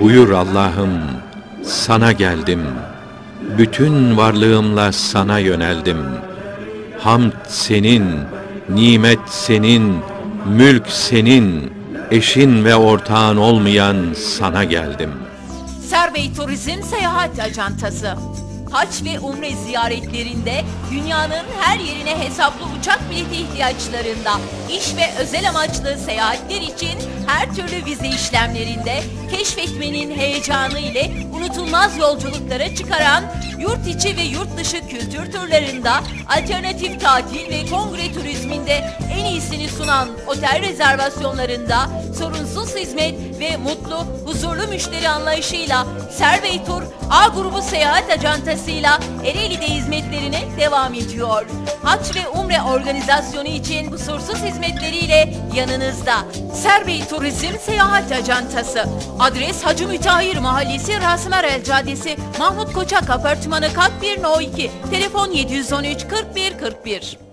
Buyur Allah'ım, sana geldim. Bütün varlığımla sana yöneldim. Hamd senin, nimet senin, mülk senin, eşin ve ortağın olmayan sana geldim. Serbey Turizm Seyahat Acantası. Haç ve umre ziyaretlerinde dünyanın her yerine hesaplı uçak bileti ihtiyaçlarında, iş ve özel amaçlı seyahatler için her türlü vize işlemlerinde keşfetmenin heyecanı ile unutulmaz yolculuklara çıkaran yurt içi ve yurt dışı kültür turlarında alternatif tatil ve kongre turizminde en iyisini sunan otel rezervasyonlarında sorunsuz hizmet ve mutlu, huzurlu müşteri anlayışıyla Servey Tur A grubu seyahat ajantasıyla Ereğli'de hizmetlerine devam ediyor. Haç ve Umre organizasyonu için kusursuz hizmetleriyle yanınızda. Servey Turizm Seyahat Acantası. Adres Hacı Mütahhir Mahallesi Rasmerel Caddesi Mahmut Koçak Apartmanı Kat 1 No 2. Telefon 713 41 41.